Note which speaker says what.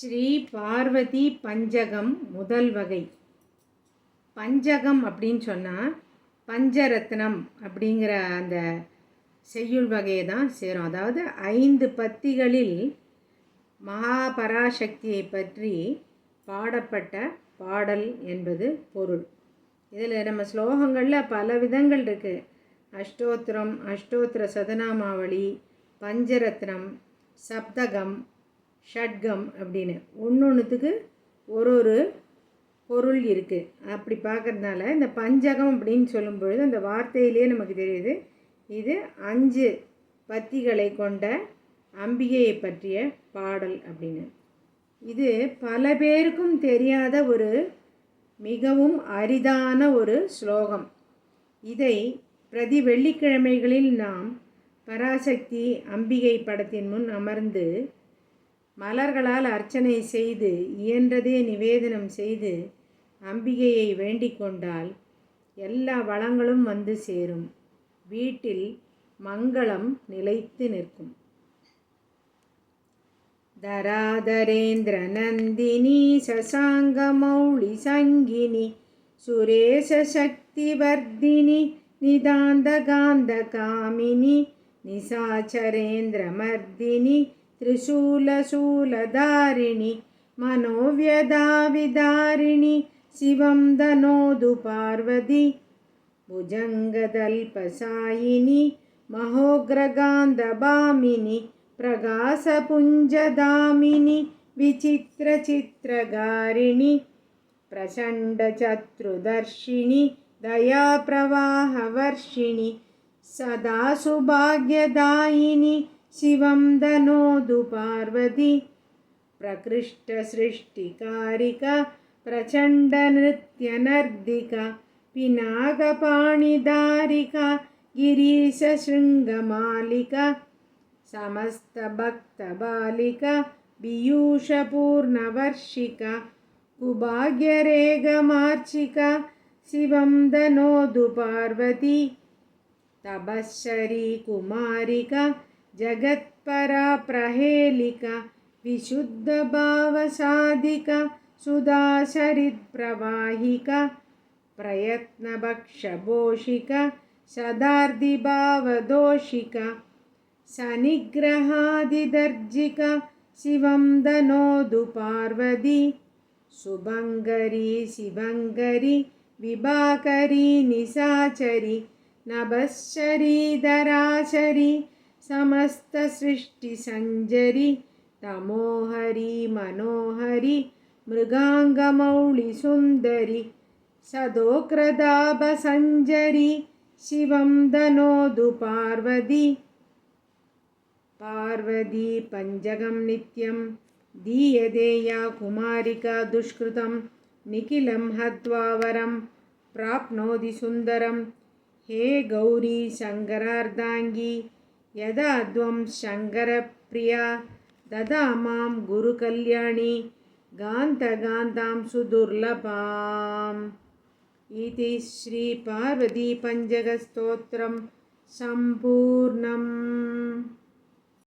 Speaker 1: ஸ்ரீ பார்வதி பஞ்சகம் முதல் வகை. பஞ்சகம் அப்படின்னு சொன்னால் பஞ்சரத்னம் அப்படிங்கிற அந்த செய்யுள் வகையை தான் சேரும். அதாவது ஐந்து பத்திகளில் மகாபராசக்தியை பற்றி பாடப்பட்ட பாடல் என்பது பொருள். இதில் நம்ம ஸ்லோகங்களில் பல விதங்கள் இருக்குது அஷ்டோத்திரம் அஷ்டோத்திர சதனாமாவளி பஞ்சரத்னம் சப்தகம் ஷட்கம் அப்படின்னு. ஒன்று ஒன்றுத்துக்கு ஒரு ஒரு பொருள் இருக்குது அப்படி பார்க்கறதுனால இந்த பஞ்சகம் அப்படின்னு சொல்லும் பொழுது அந்த வார்த்தையிலே நமக்கு தெரியுது. இது அஞ்சு பத்திகளை கொண்ட அம்பிகையை பற்றிய பாடல் அப்படின்னு. இது பல பேருக்கும் தெரியாத ஒரு மிகவும் அரிதான ஒரு ஸ்லோகம். இதை பிரதி வெள்ளிக்கிழமைகளில் நாம் பராசக்தி அம்பிகை படத்தின் முன் அமர்ந்து மலர்களால் அர்ச்சனை செய்து இயன்றதே நிவேதனம் செய்து அம்பிகையை வேண்டிக் கொண்டால் எல்லா வளங்களும் வந்து சேரும் வீட்டில் மங்களம் நிலைத்து நிற்கும் धराधरेन्द्र नन्दिनी शशाङ्गमौळिसङ्गिनि सुरेशशक्तिवर्धिनि निदान्तगान्धकामिनि निशाचरेन्द्रमर्दिनि त्रिशूलशूलधारिणि मनोव्यधाविदारिणि शिवं दनोदु पार्वती भुजङ्गदल्पसायिनि महोग्रगान्धभामिनि प्रकाशपुञ्जदामिनि विचित्रचित्रगारिणि प्रचण्डचत्रुदर्शिनि दयाप्रवाहवर्षिणि सदा सुभाग्यदायिनि शिवं दनोदु पार्वती प्रकृष्टसृष्टिकारिका प्रचण्डनृत्यनर्दिका पिनाकपाणिदारिका गिरीशशृङ्गमालिका समस्तभक्तबालिका पीयूषपूर्णवर्षिका कुभाग्यरेगमार्चिका शिवं दनोदु पार्वती तपश्शरी कुमारिका जगत्परा प्रहेलिका विशुद्धभावसाधिका सुधाचरित्प्रवाहिका प्रयत्नभक्षपोषिका सदार्दिभावदोषिका सनिग्रहादिदर्जिका शिवं पार्वती सुभङ्गरी शिवङ्गरी विभाकरी निशाचरी नभश्चरीधराचरी समस्तसृष्टिसञ्जरि तमोहरि मनोहरि मृगाङ्गमौळिसुन्दरि सदोक्रदाभसञ्जरि शिवं दनोदु पार्वती। पार्वती पञ्चगं नित्यं दीयते या कुमारिका दुष्कृतं निखिलं हत्वा वरं प्राप्नोति सुन्दरं। हे गौरी शङ्करार्धाङ्गी यदा त्वं शङ्करप्रिया ददा मां गुरुकल्याणी गान्तगान्तां सुदुर्लभाम्। इति श्रीपार्वतीपञ्चगस्तोत्रं सम्पूर्णम्